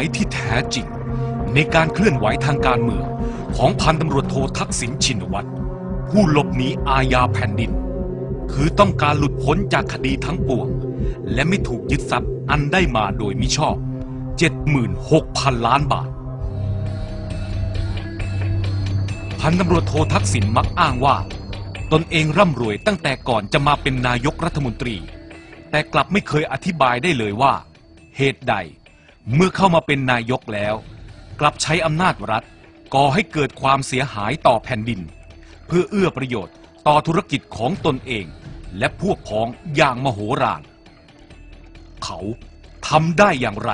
ายที่แท้จริง ในการเคลื่อนไหวทางการเมืองของพันตำรวจโททักษิณชินวัตร ผู้หลบหนีอาญาแผ่นดิน คือต้องการหลุดพ้นจากคดีทั้งปวง และไม่ถูกยึดทรัพย์อันได้มาโดยมิชอบ 76,000 ล้านบาท พันตำรวจโททักษิณมักอ้างว่า ตนเองร่ำรวยตั้งแต่ก่อนจะมาเป็นนายกรัฐมนตรี แต่กลับไม่เคยอธิบายได้เลยว่า เหตุใด เมื่อเข้ามาเป็นนายกแล้ว กลับใช้อำนาจรัฐก่อให้เกิดความเสียหายต่อแผ่นดิน เพื่อเอื้อประโยชน์ต่อธุรกิจของตนเอง และพวกพ้องอย่างมโหฬารเขาทำได้อย่างไร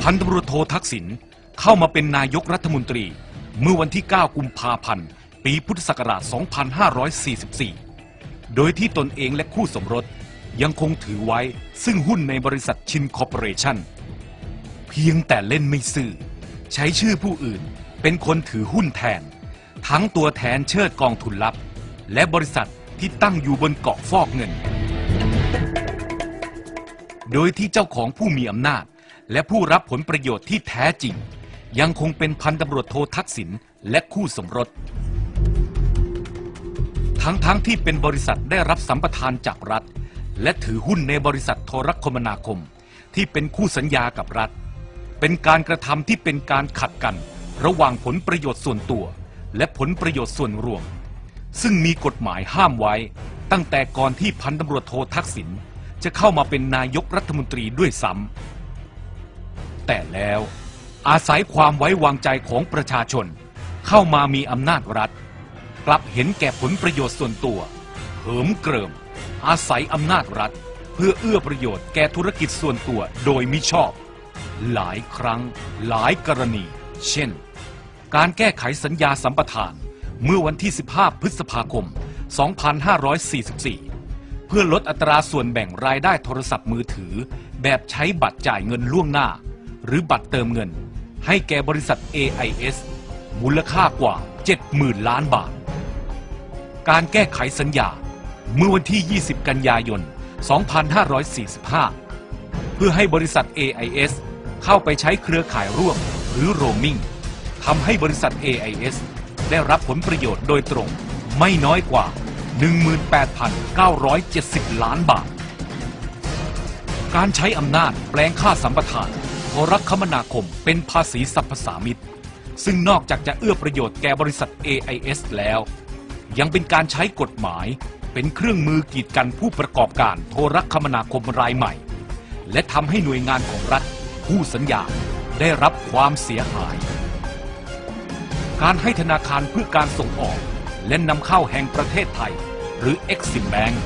พันตำรวจโททักษิณเข้ามาเป็นนายกรัฐมนตรี เมื่อวันที่ 9 กุมภาพันธ์ ปีพุทธศักราช 2544 โดยที่ตนเองและคู่สมรสยังคงถือไว้ซึ่งหุ้นในบริษัทชินคอร์ปอเรชั่น เพียงแต่เล่นไม่ซื่อ ใช้ชื่อผู้อื่นเป็นคนถือหุ้นแทน ทั้งตัวแทนเชิดกองทุนลับ และบริษัทที่ตั้งอยู่บนเกาะฟอกเงิน โดยที่เจ้าของผู้มีอำนาจ และผู้รับผลประโยชน์ที่แท้จริง ยังคงเป็นพันตำรวจโททักษิณและคู่สมรส ทั้งๆทที่เป็นบริษัทได้รับสัมปทานจากรัฐ และถือหุ้นในบริษัทโทรคมนาคม ที่เป็นคู่สัญญากับรัฐ เป็นการกระทำที่เป็นการขัดกัน ระหว่างผลประโยชน์ส่วนตัว และผลประโยชน์ส่วนรวม ซึ่งมีกฎหมายห้ามไว้ ตั้งแต่ก่อนที่พันตำรวจโททักษิณจะเข้ามาเป็นนายกรัฐมนตรีด้วยซ้ำแต่แล้วอาศัยความไว้วางใจของประชาชน เข้ามามีอำนาจรัฐ กลับเห็นแก่ผลประโยชน์ส่วนตัวเหิมเกริม อาศัยอำนาจรัฐ เพื่อเอื้อประโยชน์แก่ธุรกิจส่วนตัวโดยมิชอบ หลายครั้ง หลายกรณี เช่น การแก้ไขสัญญาสัมปทาน เมื่อวันที่ 15 พฤษภาคม 2544 เพื่อลดอัตราส่วนแบ่งรายได้โทรศัพท์มือถือ แบบใช้บัตรจ่ายเงินล่วงหน้า หรือบัตรเติมเงิน ให้แก่บริษัท AIS มูลค่ากว่า 70,000 ล้านบาท การแก้ไขสัญญา เมื่อวันที่ 20 กันยายน 2545 เพื่อให้บริษัท AIS เข้าไปใช้เครือข่ายร่วมหรือโรมิงทำให้บริษัท AIS ได้รับผลประโยชน์โดยตรง ไม่น้อยกว่า 18,970 ล้านบาท การใช้อำนาจแปลงค่าสัมปทานโทรคมนาคมเป็นภาษีสรรพสามิตซึ่งนอกจากจะเอื้อประโยชน์แก่บริษัท AIS แล้ว ยังเป็นการใช้กฎหมาย เป็นเครื่องมือกีดกันผู้ประกอบการโทรคมนาคมรายใหม่ และทำให้หน่วยงานของรัฐ ผู้สัญญาได้รับความเสียหาย การให้ธนาคารเพื่อการส่งออกและนำเข้าแห่งประเทศไทย หรือ Exim Bank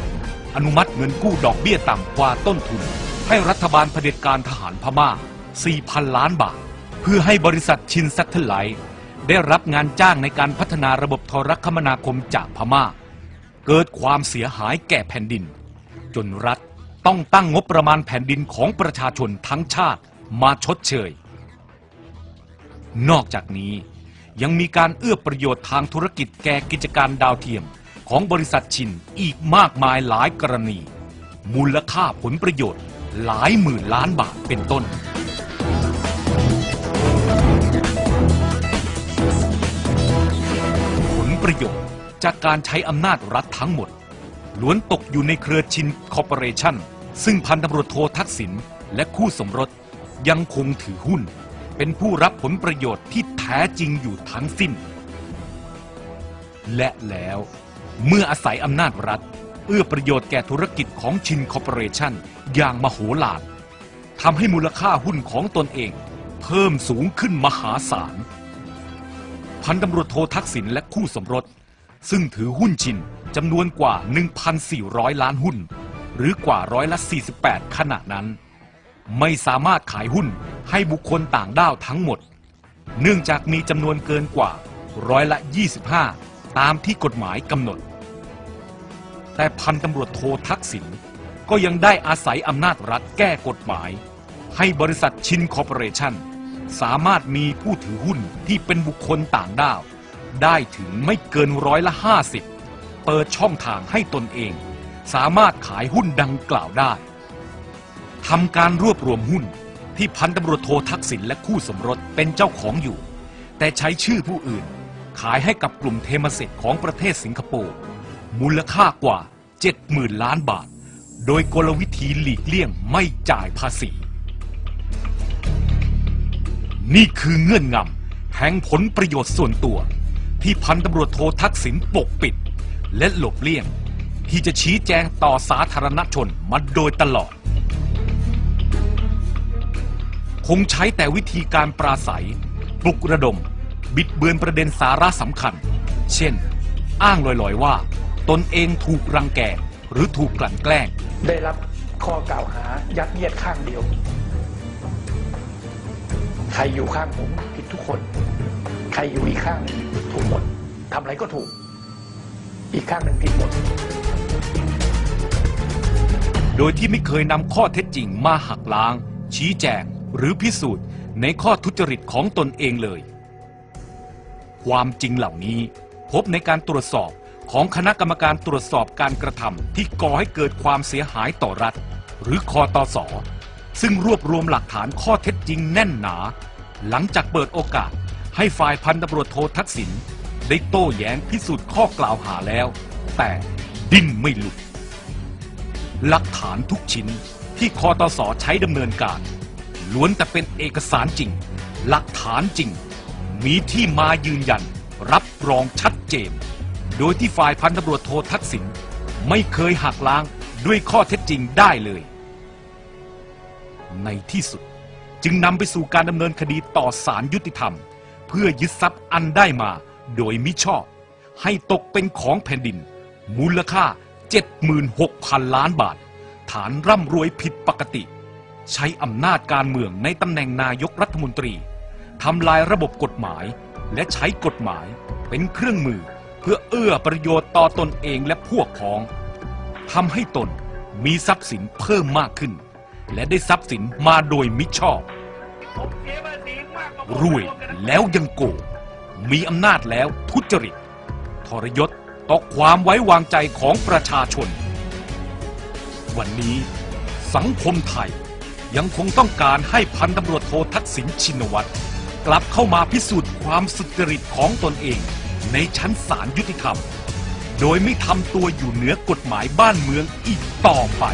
อนุมัติเงินกู้ดอกเบี้ยต่ำกว่าต้นทุน ให้รัฐบาลเผด็จการทหารพม่า 4,000 ล้านบาท เพื่อให้บริษัทชินซัตเทอร์ไลท์ ได้รับงานจ้างในการพัฒนาระบบโทรคมนาคมจากพม่า เกิดความเสียหายแก่แผ่นดิน จนรัฐต้องตั้งงบประมาณแผ่นดินของประชาชนทั้งชาติมาชดเชย นอกจากนี้ยังมีการเอื้อประโยชน์ทางธุรกิจแก่กิจการดาวเทียมของบริษัทชินอีกมากมายหลายกรณี มูลค่าผลประโยชน์หลายหมื่นล้านบาทเป็นต้น ประโยชน์จากการใช้อำนาจรัฐทั้งหมด ล้วนตกอยู่ในเครือชินคอร์ปอเรชั่น ซึ่งพันตำรวจโททักษิณและคู่สมรสยังคงถือหุ้น เป็นผู้รับผลประโยชน์ที่แท้จริงอยู่ทั้งสิ้น และแล้วเมื่ออาศัยอำนาจรัฐ เอื้อประโยชน์แก่ธุรกิจของชินคอร์ปอเรชั่น อย่างมโหฬารทำให้มูลค่าหุ้นของตนเอง เพิ่มสูงขึ้นมหาศาล พันตำรวจโททักษิณและคู่สมรส ซึ่งถือหุ้นชินจำนวนกว่า 1,400 ล้านหุ้น หรือกว่าร้อยละ 48 ขณะนั้น ไม่สามารถขายหุ้นให้บุคคลต่างด้าวทั้งหมด เนื่องจากมีจำนวนเกินกว่าร้อยละ 25 ตามที่กฎหมายกำหนด แต่พันตำรวจโททักษิณก็ยังได้อาศัยอำนาจรัฐแก้กฎหมาย ให้บริษัทชินคอร์ปอเรชั่น สามารถมีผู้ถือหุ้นที่เป็นบุคคลต่างด้าว ได้ถึงไม่เกินร้อยละ 50 เปิดช่องทางให้ตนเอง สามารถขายหุ้นดังกล่าวได้ทำการรวบรวมหุ้นที่พันตำรวจโททักษิณและคู่สมรสเป็นเจ้าของอยู่ แต่ใช้ชื่อผู้อื่น ขายให้กับกลุ่มเทมเสกของประเทศสิงคโปร์มูลค่ากว่า 70,000 ล้านบาท โดยกลวิธีหลีกเลี่ยงไม่จ่ายภาษี นี่คือเงื่อนงำแห่งผลประโยชน์ส่วนตัว ที่พันตำรวจโททักษิณปกปิด และหลบเลี่ยง ที่จะชี้แจงต่อสาธารณชนมาโดยตลอด คงใช้แต่วิธีการปราศัย ปลุกระดม บิดเบือนประเด็นสาระสำคัญ เช่น อ้างลอยๆว่า ตนเองถูกรังแกหรือถูกกลั่นแกล้ง ได้รับข้อกล่าวหายัดเยียดข้างเดียว ใครอยู่ข้างผมผิดทุกคน ใครอยู่อีกข้างหนึ่งถูกหมดทำอะไรก็ถูก อีกข้างหนึ่งผิดหมด โดยที่ไม่เคยนำข้อเท็จจริงมาหักล้าง ชี้แจงหรือพิสูจน์ในข้อทุจริตของตนเองเลย ความจริงเหล่านี้ พบในการตรวจสอบของคณะกรรมการตรวจสอบการกระทำที่ก่อให้เกิดความเสียหายต่อรัฐ หรือคอตอสอ ซึ่งรวบรวมหลักฐานข้อเท็จจริงแน่นหนา หลังจากเปิดโอกาสให้ฝ่ายพันตำรวจโททักษิณได้โต้แย้งพิสูจน์ข้อกล่าวหาแล้ว แต่ดิ้นไม่หลุด หลักฐานทุกชิ้นที่คอตสอใช้ดำเนินการ ล้วนแต่เป็นเอกสารจริง หลักฐานจริง มีที่มายืนยัน รับรองชัดเจน โดยที่ฝ่ายพันตำรวจโททักษิณไม่เคยหักล้างด้วยข้อเท็จจริงได้เลย ในที่สุด จึงนำไปสู่การดำเนินคดีต่อศาลยุติธรรม เพื่อยึดทรัพย์อันได้มาโดยมิชอบ ให้ตกเป็นของแผ่นดิน มูลค่า 76,000 ล้านบาท ฐานร่ำรวยผิดปกติ ใช้อำนาจการเมืองในตำแหน่งนายกรัฐมนตรีทำลายระบบกฎหมาย และใช้กฎหมายเป็นเครื่องมือเพื่อเอื้อประโยชน์ต่อตนเองและพวกพ้องทำให้ตนมีทรัพย์สินเพิ่มมากขึ้น และได้ทรัพย์สินมาโดยมิชอบ รวยแล้วยังโกงมีอำนาจแล้วทุจริต ทรยศต่อความไว้วางใจของประชาชน วันนี้สังคมไทยยังคงต้องการให้พันตำรวจโททักษิณชินวัตรกลับเข้ามาพิสูจน์ความสุจริตของตนเอง ในชั้นศาลยุติธรรม โดยไม่ทำตัวอยู่เหนือกฎหมายบ้านเมืองอีกต่อไป